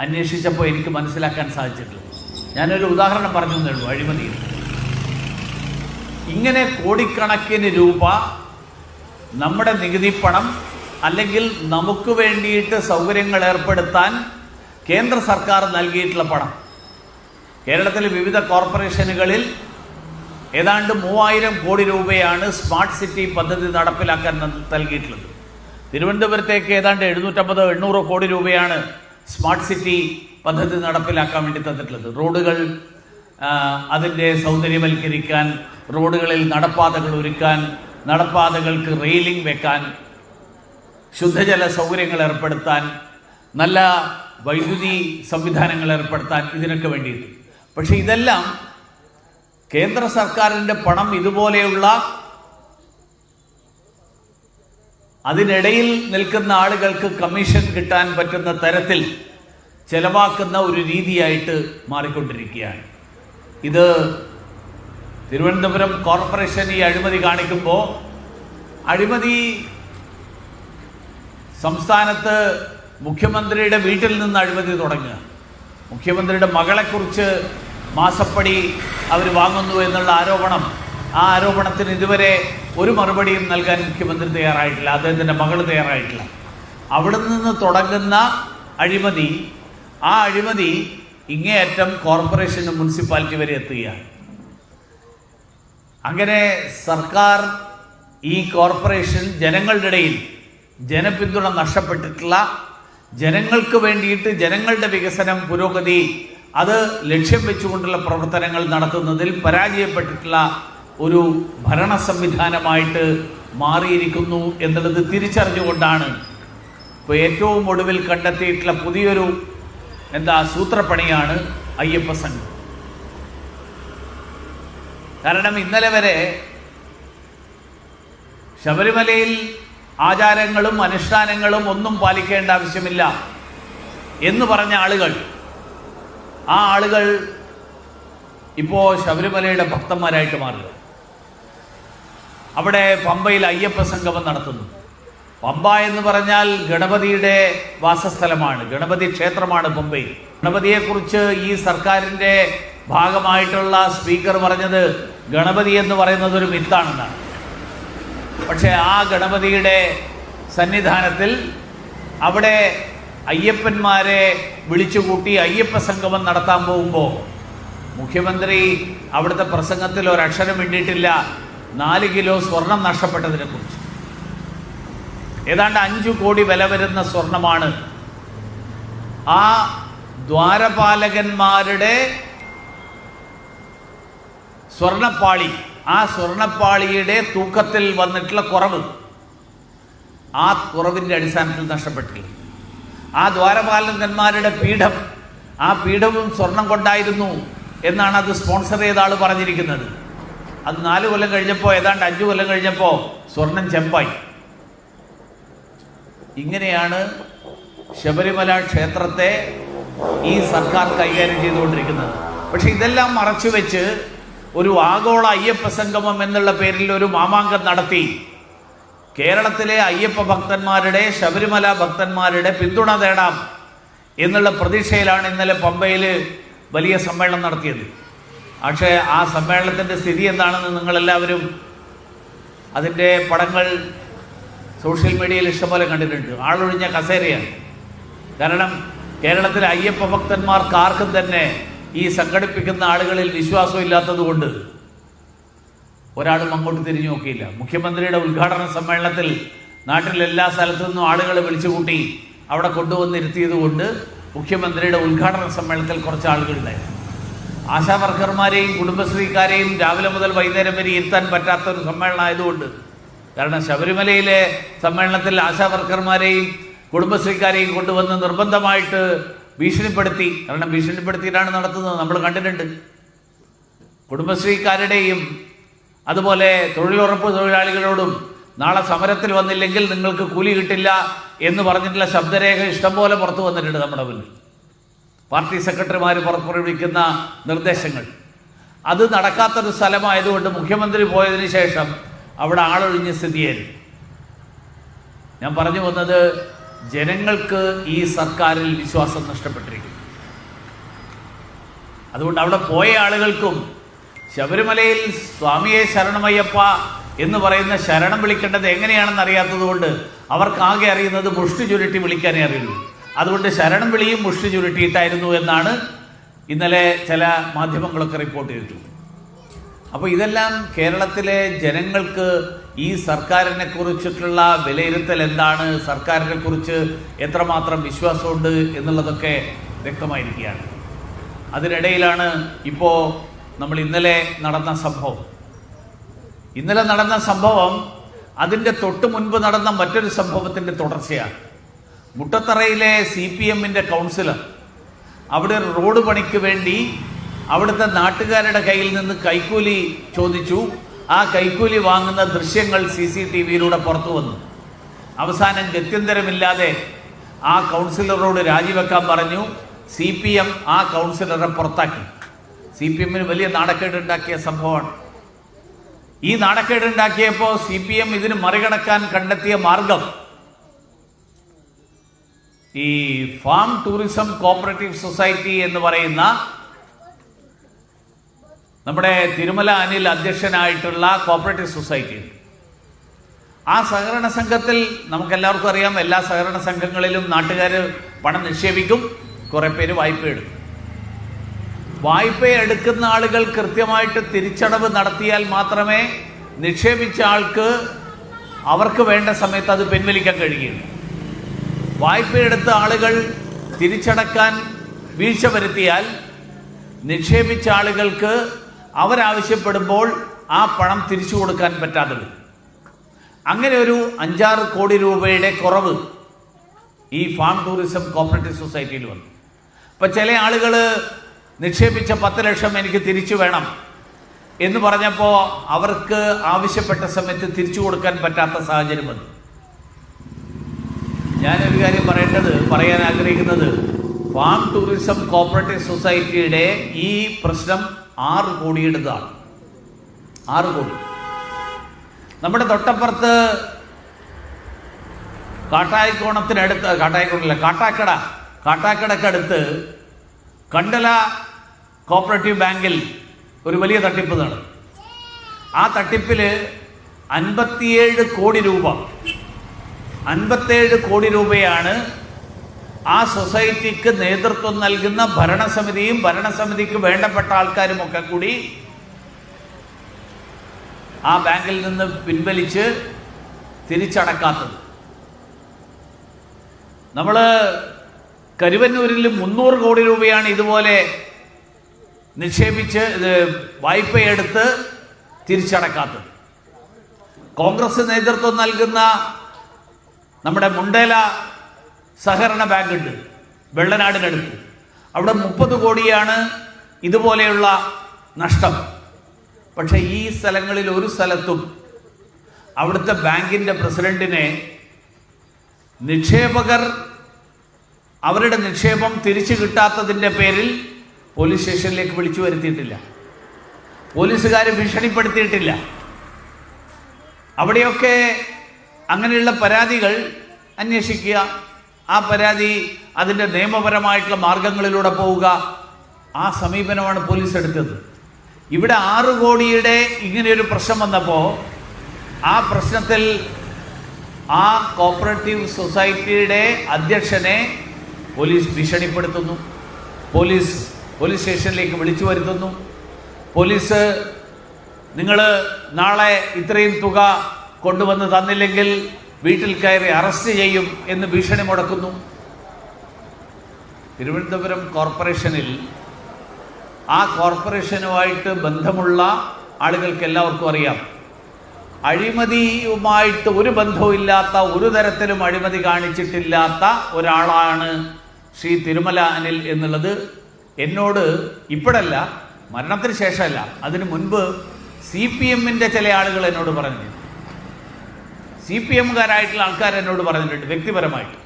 അന്വേഷിച്ചപ്പോൾ എനിക്ക് മനസ്സിലാക്കാൻ സാധിച്ചിട്ടുള്ളത്. ഞാനൊരു ഉദാഹരണം പറഞ്ഞു തന്നെയുള്ളൂ അഴിമതിയിൽ. ഇങ്ങനെ കോടിക്കണക്കിന് രൂപ നമ്മുടെ നികുതി പണം അല്ലെങ്കിൽ നമുക്ക് വേണ്ടിയിട്ട് സൗകര്യങ്ങൾ ഏർപ്പെടുത്താൻ കേന്ദ്ര സർക്കാർ നൽകിയിട്ടുള്ള പണം. കേരളത്തിലെ വിവിധ കോർപ്പറേഷനുകളിൽ ഏതാണ്ട് മൂവായിരം കോടി രൂപയാണ് സ്മാർട്ട് സിറ്റി പദ്ധതി നടപ്പിലാക്കാൻ നൽ- നൽകിയിട്ടുള്ളത്. തിരുവനന്തപുരത്തേക്ക് ഏതാണ്ട് എഴുന്നൂറ്റമ്പതോ എണ്ണൂറോ കോടി രൂപയാണ് സ്മാർട്ട് സിറ്റി പദ്ധതി നടപ്പിലാക്കാൻ വേണ്ടി തന്നിട്ടുള്ളത്. റോഡുകൾ അതിന്റെ സൗന്ദര്യവൽക്കരിക്കാൻ റോഡുകളിൽ നടപ്പാതകൾ ഒരുക്കാൻ നടപ്പാതകൾക്ക് റെയിലിംഗ് വെക്കാൻ ശുദ്ധജല സൗകര്യങ്ങൾ ഏർപ്പെടുത്താൻ നല്ല വൈദ്യുതി സംവിധാനങ്ങൾ ഏർപ്പെടുത്താൻ ഇതിനൊക്കെ വേണ്ടിയിട്ട്. പക്ഷെ ഇതെല്ലാം കേന്ദ്ര സർക്കാരിന്റെ പണം ഇതുപോലെയുള്ള അതിനിടയിൽ നിൽക്കുന്ന ആളുകൾക്ക് കമ്മീഷൻ കിട്ടാൻ പറ്റുന്ന തരത്തിൽ ചെലവാക്കുന്ന ഒരു രീതിയായിട്ട് മാറിക്കൊണ്ടിരിക്കുകയാണ്. ഇത് തിരുവനന്തപുരം കോർപ്പറേഷൻ ഈ അഴിമതി കാണിക്കുമ്പോൾ അഴിമതി സംസ്ഥാനത്ത് മുഖ്യമന്ത്രിയുടെ വീട്ടിൽ നിന്ന് അഴിമതി തുടങ്ങുക. മുഖ്യമന്ത്രിയുടെ മകളെക്കുറിച്ച് മാസപ്പടി അവർ വാങ്ങുന്നു എന്നുള്ള ആരോപണം. ആ ആരോപണത്തിന് ഇതുവരെ ഒരു മറുപടിയും നൽകാൻ മുഖ്യമന്ത്രി തയ്യാറായിട്ടില്ല. അദ്ദേഹത്തിന്റെ മകൾ തയ്യാറായിട്ടില്ല. അവിടെ നിന്ന് തുടങ്ങുന്ന അഴിമതി ആ അഴിമതി ഇങ്ങേയറ്റം കോർപ്പറേഷനും മുനിസിപ്പാലിറ്റി വരെ എത്തുകയാണ്. അങ്ങനെ സർക്കാർ ഈ കോർപ്പറേഷൻ ജനങ്ങളുടെ ഇടയിൽ ജനപിന്തുണ നഷ്ടപ്പെട്ടിട്ടുള്ള ജനങ്ങൾക്ക് വേണ്ടിയിട്ട് ജനങ്ങളുടെ വികസനം പുരോഗതി അത് ലക്ഷ്യം വെച്ചുകൊണ്ടുള്ള പ്രവർത്തനങ്ങൾ നടത്തുന്നതിൽ പരാജയപ്പെട്ടിട്ടുള്ള ഒരു ഭരണ സംവിധാനമായിട്ട് മാറിയിരിക്കുന്നു എന്നുള്ളത് തിരിച്ചറിഞ്ഞുകൊണ്ടാണ് ഇപ്പോൾ ഏറ്റവും ഒടുവിൽ കണ്ടെത്തിയിട്ടുള്ള പുതിയൊരു എന്താ സൂത്രപ്പണിയാണ് അയ്യപ്പ സംഘം. കാരണം ഇന്നലെ വരെ ശബരിമലയിൽ ആചാരങ്ങളും അനുഷ്ഠാനങ്ങളും ഒന്നും പാലിക്കേണ്ട ആവശ്യമില്ല എന്ന് പറഞ്ഞ ആളുകൾ ആ ആളുകൾ ഇപ്പോ ശബരിമലയുടെ ഭക്തന്മാരായിട്ട് മാറുക അവിടെ പമ്പയിൽ അയ്യപ്പ സംഗമം നടത്തുന്നു. പമ്പ എന്ന് പറഞ്ഞാൽ ഗണപതിയുടെ വാസസ്ഥലമാണ്. ഗണപതി ക്ഷേത്രമാണ് പമ്പയിൽ. ഗണപതിയെക്കുറിച്ച് ഈ സർക്കാരിന്റെ ഭാഗമായിട്ടുള്ള സ്പീക്കർ പറഞ്ഞത് ഗണപതി എന്ന് പറയുന്നത് ഒരു മിത്താണെന്നാണ്. പക്ഷേ ആ ഗണപതിയുടെ സന്നിധാനത്തിൽ അവിടെ അയ്യപ്പന്മാരെ വിളിച്ചുകൂട്ടി അയ്യപ്പ സംഗമം നടത്താൻ പോകുമ്പോൾ മുഖ്യമന്ത്രി അവിടുത്തെ പ്രസംഗത്തിൽ ഒരക്ഷരം വേണ്ടിയിട്ടില്ല നാല് കിലോ സ്വർണം നഷ്ടപ്പെട്ടതിനെ കുറിച്ച്. ഏതാണ്ട് അഞ്ചു കോടി വില വരുന്ന സ്വർണമാണ്. ആ ദ്വാരപാലകന്മാരുടെ സ്വർണപ്പാളി ആ സ്വർണപ്പാളിയുടെ തൂക്കത്തിൽ വന്നിട്ടുള്ള കുറവ്. ആ കുറവിന്റെ അടിസ്ഥാനത്തിൽ നഷ്ടപ്പെട്ടില്ല. ആ ദ്വാരപാലകന്മാരുടെ പീഠം ആ പീഠവും സ്വർണം കൊണ്ടായിരുന്നു എന്നാണ് അത് സ്പോൺസർ ചെയ്ത ആൾ പറഞ്ഞിരിക്കുന്നത്. അത് നാല് കൊല്ലം കഴിഞ്ഞപ്പോൾ ഏതാണ്ട് അഞ്ചു കൊല്ലം കഴിഞ്ഞപ്പോൾ സ്വർണം ചെമ്പായി. ഇങ്ങനെയാണ് ശബരിമല ക്ഷേത്രത്തെ ഈ സർക്കാർ കൈകാര്യം ചെയ്തുകൊണ്ടിരിക്കുന്നത്. പക്ഷെ ഇതെല്ലാം മറച്ചു വെച്ച് ഒരു ആഗോള അയ്യപ്പ സംഗമം എന്നുള്ള പേരിൽ ഒരു മാമാങ്കം നടത്തി കേരളത്തിലെ അയ്യപ്പ ഭക്തന്മാരുടെ ശബരിമല ഭക്തന്മാരുടെ പിന്തുണ തേടാം എന്നുള്ള പ്രതീക്ഷയിലാണ് ഇന്നലെ പമ്പയിൽ വലിയ സമ്മേളനം നടത്തിയത്. പക്ഷേ ആ സമ്മേളനത്തിന്റെ സ്ഥിതി എന്താണെന്ന് നിങ്ങളെല്ലാവരും അതിന്റെ പടങ്ങൾ സോഷ്യൽ മീഡിയയിൽ ഇഷ്ടംപോലെ കണ്ടിട്ടുണ്ട്. ആളൊഴിഞ്ഞ കസേരയാണ്. കാരണം കേരളത്തിലെ അയ്യപ്പ ഭക്തന്മാർക്ക് ആർക്കും തന്നെ ഈ സംഘടിപ്പിക്കുന്ന ആളുകളിൽ വിശ്വാസം ഇല്ലാത്തത് കൊണ്ട് ഒരാളും അങ്ങോട്ട് തിരിഞ്ഞു നോക്കിയില്ല. മുഖ്യമന്ത്രിയുടെ ഉദ്ഘാടന സമ്മേളനത്തിൽ നാട്ടിൽ എല്ലാ സ്ഥലത്തു നിന്നും ആളുകളെ വിളിച്ചുകൂട്ടി അവിടെ കൊണ്ടുവന്നിരുത്തിയത് കൊണ്ട് മുഖ്യമന്ത്രിയുടെ ഉദ്ഘാടന സമ്മേളനത്തിൽ കുറച്ച് ആളുകളുണ്ടായിരുന്നു. ആശാ വർക്കർമാരെയും കുടുംബശ്രീക്കാരെയും രാവിലെ മുതൽ വൈകുന്നേരം വരെ ഇരുത്താൻ പറ്റാത്ത ഒരു സമ്മേളനം ആയതുകൊണ്ട് കാരണം ശബരിമലയിലെ സമ്മേളനത്തിൽ ആശാവർക്കർമാരെയും കുടുംബശ്രീക്കാരെയും കൊണ്ടുവന്ന് നിർബന്ധമായിട്ട് ഭീഷണിപ്പെടുത്തി കാരണം ഭീഷണിപ്പെടുത്തിയിട്ടാണ് നടത്തുന്നത്. നമ്മൾ കണ്ടിട്ടുണ്ട്. കുടുംബശ്രീക്കാരുടെയും അതുപോലെ തൊഴിലുറപ്പ് തൊഴിലാളികളോടും നാളെ സമരത്തിൽ വന്നില്ലെങ്കിൽ നിങ്ങൾക്ക് കൂലി കിട്ടില്ല എന്ന് പറഞ്ഞിട്ടുള്ള ശബ്ദരേഖ ഇഷ്ടംപോലെ പുറത്തു വന്നിട്ടുണ്ട് നമ്മുടെ മുന്നിൽ. പാർട്ടി സെക്രട്ടറിമാർ പുറപ്പെടുവിക്കുന്ന നിർദ്ദേശങ്ങൾ. അത് നടക്കാത്തൊരു സ്ഥലമായതുകൊണ്ട് മുഖ്യമന്ത്രി പോയതിന് ശേഷം അവിടെ ആളൊഴിഞ്ഞ സ്ഥിതിയായിരുന്നു ഞാൻ പറഞ്ഞു വന്നത് ജനങ്ങൾക്ക് ഈ സർക്കാരിൽ വിശ്വാസം നഷ്ടപ്പെട്ടിരിക്കുന്നു. അതുകൊണ്ട് അവിടെ പോയ ആളുകൾക്കും ശബരിമലയിൽ സ്വാമിയെ ശരണമയ്യപ്പ എന്ന് പറയുന്ന ശരണം വിളിക്കേണ്ടത് എങ്ങനെയാണെന്ന് അറിയാത്തതുകൊണ്ട് കൊണ്ട് അവർക്ക് ആകെ അറിയുന്നത് മുഷ്ടി ചുരുട്ടി വിളിക്കാനേ അറിയുള്ളൂ. അതുകൊണ്ട് ശരണം വിളിയും മുഷ്ടി ചുരുട്ടിയിട്ടായിരുന്നു എന്നാണ് ഇന്നലെ ചില മാധ്യമങ്ങളൊക്കെ റിപ്പോർട്ട് ചെയ്തിട്ടുള്ളത്. അപ്പോൾ ഇതെല്ലാം കേരളത്തിലെ ജനങ്ങൾക്ക് ഈ സർക്കാരിനെ കുറിച്ചിട്ടുള്ള വിലയിരുത്തൽ എന്താണ്? സർക്കാരിനെ കുറിച്ച് എത്രമാത്രം വിശ്വാസമുണ്ട് എന്നുള്ളതൊക്കെ വ്യക്തമായിരിക്കുകയാണ്. അതിനിടയിലാണ് ഇപ്പോൾ നമ്മൾ ഇന്നലെ നടന്ന സംഭവം. ഇന്നലെ നടന്ന സംഭവം അതിന്റെ തൊട്ട് മുൻപ് നടന്ന മറ്റൊരു സംഭവത്തിന്റെ തുടർച്ചയാണ്. മുട്ടത്തറയിലെ സി പി എമ്മിന്റെ കൗൺസിലർ അവിടെ റോഡ് പണിക്ക് വേണ്ടി അവിടുത്തെ നാട്ടുകാരുടെ കയ്യിൽ നിന്ന് കൈക്കൂലി ചോദിച്ചു. ആ കൈക്കൂലി വാങ്ങുന്ന ദൃശ്യങ്ങൾ സി സി ടി വിയിലൂടെ പുറത്തു വന്നു. അവസാനം ഗത്യന്തരമില്ലാതെ ആ കൗൺസിലറോട് രാജിവെക്കാൻ പറഞ്ഞു. സി പി എം ആ കൗൺസിലറെ പുറത്താക്കി. സി പി എമ്മിന് വലിയ നാണക്കേടുണ്ടാക്കിയ സംഭവമാണ്. ഈ നാണക്കേടുണ്ടാക്കിയപ്പോൾ സി പി എം ഇതിന് മറികടക്കാൻ കണ്ടെത്തിയ മാർഗം ഈ ഫാം ടൂറിസം കോപ്പറേറ്റീവ് സൊസൈറ്റി എന്ന് പറയുന്ന നമ്മുടെ തിരുമല അനിൽ അധ്യക്ഷനായിട്ടുള്ള കോപ്പറേറ്റീവ് സൊസൈറ്റി. ആ സഹകരണ സംഘത്തിൽ നമുക്കെല്ലാവർക്കും അറിയാം എല്ലാ സഹകരണ സംഘങ്ങളിലും നാട്ടുകാർ പണം നിക്ഷേപിക്കും കുറേ പേര് വായ്പ എടുക്കും. വായ്പ എടുക്കുന്ന ആളുകൾ കൃത്യമായിട്ട് തിരിച്ചടവ് നടത്തിയാൽ മാത്രമേ നിക്ഷേപിച്ച ആൾക്ക് അവർക്ക് വേണ്ട സമയത്ത് അത് പിൻവലിക്കാൻ കഴിയുള്ളൂ വായ്പയെടുത്ത ആളുകൾ തിരിച്ചടക്കാൻ വീഴ്ച വരുത്തിയാൽ നിക്ഷേപിച്ച ആളുകൾക്ക് അവരാവശ്യപ്പെടുമ്പോൾ ആ പണം തിരിച്ചു കൊടുക്കാൻ പറ്റാതെ അങ്ങനെ ഒരു അഞ്ചാറ് കോടി രൂപയുടെ കുറവ് ഈ ഫാം ടൂറിസം കോപ്പറേറ്റീവ് സൊസൈറ്റിയിൽ വന്നു. അപ്പം ചില ആളുകൾ നിക്ഷേപിച്ച പത്ത് ലക്ഷം എനിക്ക് തിരിച്ചു വേണം എന്ന് പറഞ്ഞപ്പോൾ അവർക്ക് ആവശ്യപ്പെട്ട സമയത്ത് തിരിച്ചു കൊടുക്കാൻ പറ്റാത്ത സാഹചര്യം വന്നു. ഞാനൊരു കാര്യം പറയേണ്ടത് പറയാൻ ആഗ്രഹിക്കുന്നത് ഫാം ടൂറിസം കോപ്പറേറ്റീവ് സൊസൈറ്റിയുടെ ഈ പ്രശ്നം ആറ് കോടിയുടേതാണ്. ആറ് കോടി. നമ്മുടെ തൊട്ടപ്പുറത്ത് കാട്ടായിക്കോണത്തിനടുത്ത് കാട്ടായിക്കോണല്ല കാട്ടാക്കട കാട്ടാക്കടക്കടുത്ത് കണ്ടല കോപ്പറേറ്റീവ് ബാങ്കിൽ ഒരു വലിയ തട്ടിപ്പ് നടന്നു. ആ തട്ടിപ്പിൽ അൻപത്തിയേഴ് കോടി രൂപ അൻപത്തേഴ് കോടി രൂപയാണ് ആ സൊസൈറ്റിക്ക് നേതൃത്വം നൽകുന്ന ഭരണസമിതിയും ഭരണസമിതിക്ക് വേണ്ടപ്പെട്ട ആൾക്കാരും ഒക്കെ കൂടി ആ ബാങ്കിൽ നിന്ന് പിൻവലിച്ച് തിരിച്ചടക്കാത്തത്. നമ്മൾ കരുവന്നൂരിൽ മുന്നൂറ് കോടി രൂപയാണ് ഇതുപോലെ നിക്ഷേപിച്ച് വായ്പയെടുത്ത് തിരിച്ചടക്കാത്തത്. കോൺഗ്രസ് നേതൃത്വം നൽകുന്ന നമ്മുടെ മുണ്ടേല സഹകരണ ബാങ്ക് ഉണ്ട് വെള്ളനാടിനടുത്ത്. അവിടെ മുപ്പത് കോടിയാണ് ഇതുപോലെയുള്ള നഷ്ടം. പക്ഷേ ഈ സ്ഥലങ്ങളിൽ ഒരു സ്ഥലത്തും അവിടുത്തെ ബാങ്കിന്റെ പ്രസിഡന്റിനെ നിക്ഷേപകർ അവരുടെ നിക്ഷേപം തിരിച്ചു കിട്ടാത്തതിന്റെ പേരിൽ പോലീസ് സ്റ്റേഷനിലേക്ക് വിളിച്ചു വരുത്തിയിട്ടില്ല. പോലീസുകാരെ ഭീഷണിപ്പെടുത്തിയിട്ടില്ല. അവിടെയൊക്കെ അങ്ങനെയുള്ള പരാതികൾ അന്വേഷിക്കുക ആ പരാതി അതിന്റെ നിയമപരമായിട്ടുള്ള മാർഗങ്ങളിലൂടെ പോവുക ആ സമീപനമാണ് പോലീസ് എടുത്തത്. ഇവിടെ ആറ് കോടിയുടെ ഇങ്ങനെയൊരു പ്രശ്നം വന്നപ്പോൾ ആ പ്രശ്നത്തിൽ ആ കോപ്പറേറ്റീവ് സൊസൈറ്റിയുടെ അധ്യക്ഷനെ പോലീസ് ഭീഷണിപ്പെടുത്തുന്നു. പോലീസ് പോലീസ് സ്റ്റേഷനിലേക്ക് വിളിച്ചു വരുത്തുന്നു. പോലീസ് നിങ്ങൾ നാളെ ഇത്രയും തുക കൊണ്ടുവന്ന് തന്നില്ലെങ്കിൽ വീട്ടിൽ കയറി അറസ്റ്റ് ചെയ്യും എന്ന് ഭീഷണി മുടക്കുന്നു തിരുവനന്തപുരം കോർപ്പറേഷനിൽ ആ കോർപ്പറേഷനുമായിട്ട് ബന്ധമുള്ള ആളുകൾക്ക് എല്ലാവർക്കും അറിയാം. അഴിമതിയുമായിട്ട് ഒരു ബന്ധവുമില്ലാത്ത ഒരു തരത്തിലും അഴിമതി കാണിച്ചിട്ടില്ലാത്ത ഒരാളാണ് ശ്രീ തിരുമല അനിൽ എന്നുള്ളത്. എന്നോട് ഇപ്പോഴല്ല മരണത്തിന് ശേഷമല്ല അതിനു മുൻപ് സി പി എമ്മിന്റെ ചില ആളുകൾ എന്നോട് പറഞ്ഞു സി പി എമ്മുകാരായിട്ടുള്ള ആൾക്കാർ എന്നോട് പറഞ്ഞിട്ടുണ്ട് വ്യക്തിപരമായിട്ട്.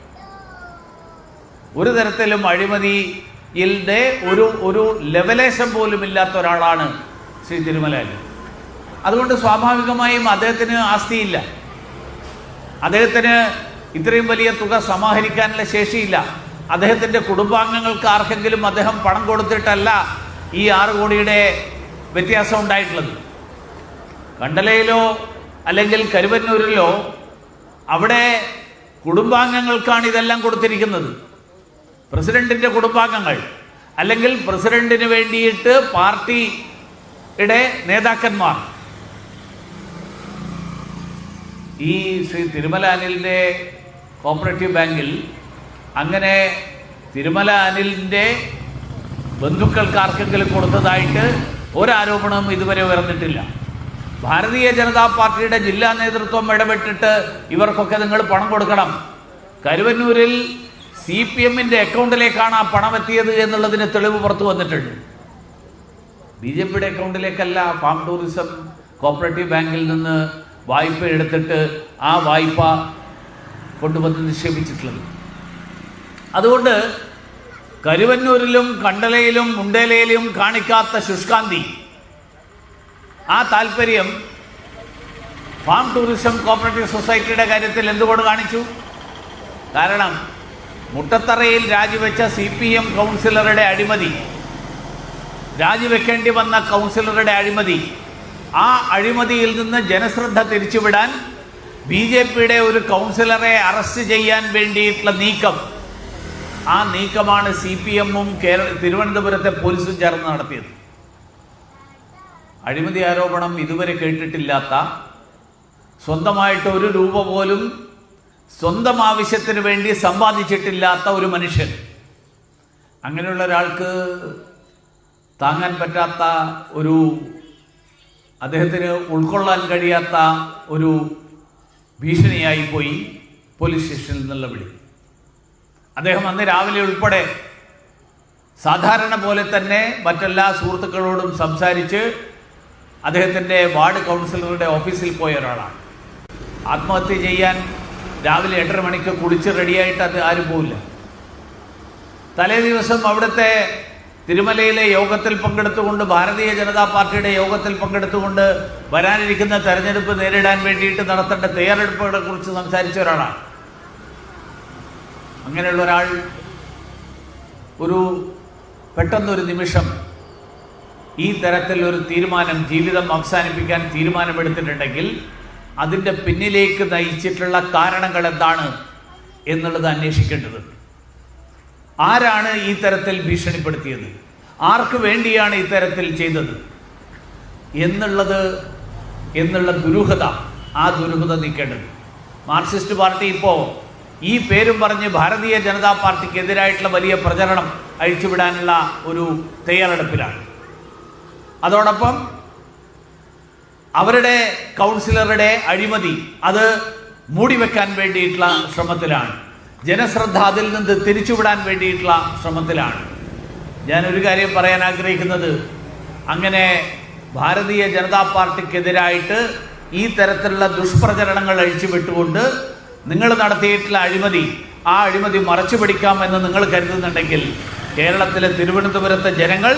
ഒരു തരത്തിലും അഴിമതിയിലെ ഒരു ഒരു ലെവലേശം പോലും ഇല്ലാത്ത ഒരാളാണ് ശ്രീ തിരുമലാലി അതുകൊണ്ട് സ്വാഭാവികമായും അദ്ദേഹത്തിന് ആസ്തിയില്ല. അദ്ദേഹത്തിന് ഇത്രയും വലിയ തുക സമാഹരിക്കാനുള്ള ശേഷിയില്ല. അദ്ദേഹത്തിന്റെ കുടുംബാംഗങ്ങൾക്ക് ആർക്കെങ്കിലും അദ്ദേഹം പണം കൊടുത്തിട്ടല്ല ഈ ആറ് കോടിയുടെ വ്യത്യാസം ഉണ്ടായിട്ടുള്ളത്? കണ്ടലയിലോ അല്ലെങ്കിൽ കരുവന്നൂരിലോ അവിടെ കുടുംബാംഗങ്ങൾക്കാണ് ഇതെല്ലാം കൊടുത്തിരിക്കുന്നത്. പ്രസിഡന്റിന്റെ കുടുംബാംഗങ്ങൾ അല്ലെങ്കിൽ പ്രസിഡന്റിന് വേണ്ടിയിട്ട് പാർട്ടിയുടെ നേതാക്കന്മാർ. ഈ ശ്രീ തിരുമല അനിലിന്റെ കോപ്പറേറ്റീവ് ബാങ്കിൽ അങ്ങനെ തിരുമല അനിലിന്റെ ബന്ധുക്കൾക്ക് ആർക്കെങ്കിലും കൊടുത്തതായിട്ട് ഒരാരോപണവും ഇതുവരെ ഉയർന്നിട്ടില്ല. ഭാരതീയ ജനതാ പാർട്ടിയുടെ ജില്ലാ നേതൃത്വം ഇടപെട്ടിട്ട് ഇവർക്കൊക്കെ നിങ്ങൾ പണം കൊടുക്കണം. കരുവന്നൂരിൽ സി പി എമ്മിന്റെ അക്കൗണ്ടിലേക്കാണ് ആ പണം എത്തിയത് എന്നുള്ളതിന് തെളിവ് പുറത്തു വന്നിട്ടുണ്ട്. ബി ജെ പിയുടെ അക്കൗണ്ടിലേക്കല്ല ഫാം ടൂറിസം കോപ്പറേറ്റീവ് ബാങ്കിൽ നിന്ന് വായ്പ എടുത്തിട്ട് ആ വായ്പ കൊണ്ടുവന്ന് നിക്ഷേപിച്ചിട്ടുള്ളത്. അതുകൊണ്ട് കരുവന്നൂരിലും കണ്ടലയിലും മുണ്ടേലയിലും കാണിക്കാത്ത ശുഷ്കാന്തി. ആ താല്പര്യം ഫാം ടൂറിസം കോപ്പറേറ്റീവ് സൊസൈറ്റിയുടെ കാര്യത്തിൽ എന്തുകൊണ്ട് കാണിച്ചു? കാരണം മുട്ടത്തറയിൽ രാജിവെച്ച സി പി എം കൗൺസിലറുടെ അഴിമതി രാജിവെക്കേണ്ടി വന്ന കൗൺസിലറുടെ അഴിമതി ആ അഴിമതിയിൽ നിന്ന് ജനശ്രദ്ധ തിരിച്ചുവിടാൻ ബി ജെ പിയുടെ ഒരു കൗൺസിലറെ അറസ്റ്റ് ചെയ്യാൻ വേണ്ടിയിട്ടുള്ള നീക്കം ആ നീക്കമാണ് സി പി എമ്മും കേരള തിരുവനന്തപുരത്തെ പോലീസും ചേർന്ന് നടത്തിയത്. അഴിമതി ആരോപണം ഇതുവരെ കേട്ടിട്ടില്ലാത്ത സ്വന്തമായിട്ട് ഒരു രൂപ പോലും സ്വന്തം ആവശ്യത്തിന് വേണ്ടി സമ്പാദിച്ചിട്ടില്ലാത്ത ഒരു മനുഷ്യൻ. അങ്ങനെയുള്ള ഒരാൾക്ക് താങ്ങാൻ പറ്റാത്ത ഒരു അദ്ദേഹത്തിന് ഉൾക്കൊള്ളാൻ കഴിയാത്ത ഒരു ഭീഷണിയായി പോയി പോലീസ് സ്റ്റേഷനിൽ നിന്നുള്ള വിളി. അദ്ദേഹം അന്ന് രാവിലെ ഉൾപ്പെടെ സാധാരണ പോലെ തന്നെ മറ്റെല്ലാ സുഹൃത്തുക്കളോടും സംസാരിച്ച് അദ്ദേഹത്തിന്റെ വാർഡ് കൗൺസിലറുടെ ഓഫീസിൽ പോയ ഒരാളാണ്. ആത്മഹത്യ ചെയ്യാൻ രാവിലെ എട്ടര മണിക്ക് കുളിച്ച് റെഡിയായിട്ട് അത് ആരും പോവില്ല. തലേ ദിവസം അവിടുത്തെ തിരുമലയിലെ യോഗത്തിൽ പങ്കെടുത്തുകൊണ്ട് ഭാരതീയ ജനതാ പാർട്ടിയുടെ യോഗത്തിൽ പങ്കെടുത്തുകൊണ്ട് വരാനിരിക്കുന്ന തെരഞ്ഞെടുപ്പ് നേരിടാൻ വേണ്ടിയിട്ട് നടത്തേണ്ട തയ്യാറെടുപ്പുകളെ കുറിച്ച് സംസാരിച്ച ഒരാളാണ്. അങ്ങനെയുള്ള ഒരാൾ ഒരു പെട്ടെന്നൊരു നിമിഷം ഈ തരത്തിൽ ഒരു തീരുമാനം ജീവിതം അവസാനിപ്പിക്കാൻ തീരുമാനമെടുത്തിട്ടുണ്ടെങ്കിൽ അതിന്റെ പിന്നിലേക്ക് നയിച്ചിട്ടുള്ള കാരണങ്ങൾ എന്താണ് എന്നുള്ളത് അന്വേഷിക്കേണ്ടത്. ആരാണ് ഈ തരത്തിൽ ഭീഷണിപ്പെടുത്തിയത്? ആർക്ക് വേണ്ടിയാണ് ഈ തരത്തിൽ ചെയ്തത്? എന്നുള്ളത് എന്നുള്ള ദുരൂഹത ആ ദുരൂഹത നീക്കേണ്ടത്. മാർക്സിസ്റ്റ് പാർട്ടി ഇപ്പോൾ ഈ പേരും പറഞ്ഞ് ഭാരതീയ ജനതാ പാർട്ടിക്ക് പാർട്ടിക്കെതിരായിട്ടുള്ള വലിയ പ്രചരണം അഴിച്ചുവിടാനുള്ള ഒരു തയ്യാറെടുപ്പിലാണ്. അതോടൊപ്പം അവരുടെ കൗൺസിലറുടെ അഴിമതി അത് മൂടിവെക്കാൻ വേണ്ടിയിട്ടുള്ള ശ്രമത്തിലാണ്. ജനശ്രദ്ധ അതിൽ നിന്ന് തിരിച്ചുവിടാൻ വേണ്ടിയിട്ടുള്ള ശ്രമത്തിലാണ്. ഒരു കാര്യം പറയാൻ ആഗ്രഹിക്കുന്നത്. അങ്ങനെ ഭാരതീയ ജനതാ പാർട്ടിക്കെതിരായിട്ട് ഈ തരത്തിലുള്ള ദുഷ്പ്രചരണങ്ങൾ അഴിച്ചുവിട്ടുകൊണ്ട് നിങ്ങൾ നടത്തിയിട്ടുള്ള അഴിമതി ആ അഴിമതി മറച്ചു പിടിക്കാമെന്ന് നിങ്ങൾ കരുതുന്നുണ്ടെങ്കിൽ കേരളത്തിലെ തിരുവനന്തപുരത്തെ ജനങ്ങൾ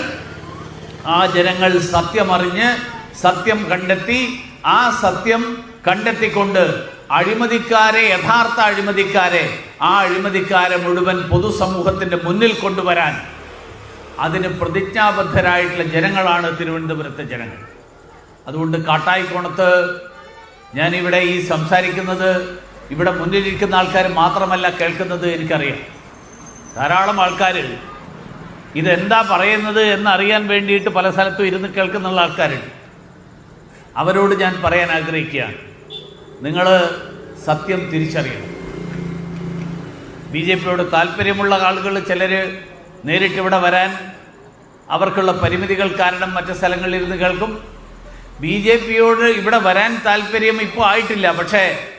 ആ ജനങ്ങൾ സത്യമറിഞ്ഞ് സത്യം കണ്ടെത്തി ആ സത്യം കണ്ടെത്തിക്കൊണ്ട് അഴിമതിക്കാരെ യഥാർത്ഥ അഴിമതിക്കാരെ ആ അഴിമതിക്കാരെ മുഴുവൻ പൊതുസമൂഹത്തിന്റെ മുന്നിൽ കൊണ്ടുവരാൻ അതിന് പ്രതിജ്ഞാബദ്ധരായിട്ടുള്ള ജനങ്ങളാണ് തിരുവനന്തപുരത്തെ ജനങ്ങൾ. അതുകൊണ്ട് കാട്ടായിക്കോണത്ത് ഞാനിവിടെ ഈ സംസാരിക്കുന്നത് ഇവിടെ മുന്നിലിരിക്കുന്ന ആൾക്കാർ മാത്രമല്ല കേൾക്കുന്നത് എനിക്കറിയാം. ധാരാളം ആൾക്കാർ ഇതെന്താ പറയുന്നത് എന്നറിയാൻ വേണ്ടിയിട്ട് പല സ്ഥലത്തും ഇരുന്ന് കേൾക്കുന്നുള്ള ആൾക്കാരുണ്ട് അവരോട് ഞാൻ പറയാൻ ആഗ്രഹിക്കുകയാണ്. നിങ്ങൾ സത്യം തിരിച്ചറിയണം. ബി ജെ പിയോട് താല്പര്യമുള്ള ആളുകൾ ചിലർ നേരിട്ടിവിടെ വരാൻ അവർക്കുള്ള പരിമിതികൾ കാരണം മറ്റു സ്ഥലങ്ങളിൽ ഇരുന്ന് കേൾക്കും. ബി ജെ പിയോട് ഇവിടെ വരാൻ താല്പര്യം ഇപ്പോൾ ആയിട്ടില്ല. പക്ഷേ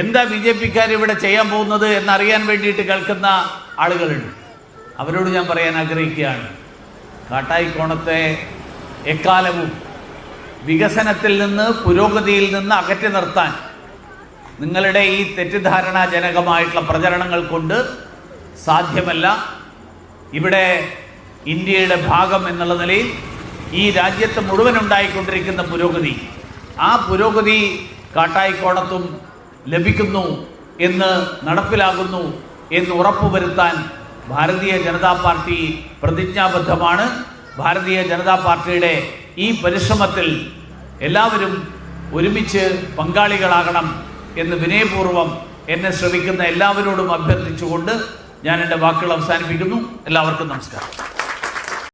എന്താ ബി ജെ പിക്കാർ ഇവിടെ ചെയ്യാൻ പോകുന്നത് എന്നറിയാൻ വേണ്ടിയിട്ട് കേൾക്കുന്ന ആളുകളുണ്ട്. അവരോട് ഞാൻ പറയാൻ ആഗ്രഹിക്കുകയാണ്. കാട്ടായിക്കോണത്തെ എക്കാലവും വികസനത്തിൽ നിന്ന് പുരോഗതിയിൽ നിന്ന് അകറ്റി നിർത്താൻ നിങ്ങളുടെ ഈ തെറ്റിദ്ധാരണാജനകമായിട്ടുള്ള പ്രചരണങ്ങൾ കൊണ്ട് സാധ്യമല്ല. ഇവിടെ ഇന്ത്യയുടെ ഭാഗം എന്നുള്ള നിലയിൽ ഈ രാജ്യത്ത് മുഴുവൻ ഉണ്ടായിക്കൊണ്ടിരിക്കുന്ന പുരോഗതി ആ പുരോഗതി കാട്ടായിക്കോണത്തും ലഭിക്കുന്നു എന്ന് നടപ്പിലാകുന്നു എന്ന് ഉറപ്പുവരുത്താൻ ഭാരതീയ ജനതാ പാർട്ടി പ്രതിജ്ഞാബദ്ധമാണ്. ഭാരതീയ ജനതാ പാർട്ടിയുടെ ഈ പരിശ്രമത്തിൽ എല്ലാവരും ഒരുമിച്ച് പങ്കാളികളാകണം എന്ന് വിനയപൂർവം എന്നെ ശ്രമിക്കുന്ന എല്ലാവരോടും അഭ്യർത്ഥിച്ചുകൊണ്ട് ഞാൻ എന്റെ വാക്കുകൾ അവസാനിപ്പിക്കുന്നു. എല്ലാവർക്കും നമസ്കാരം.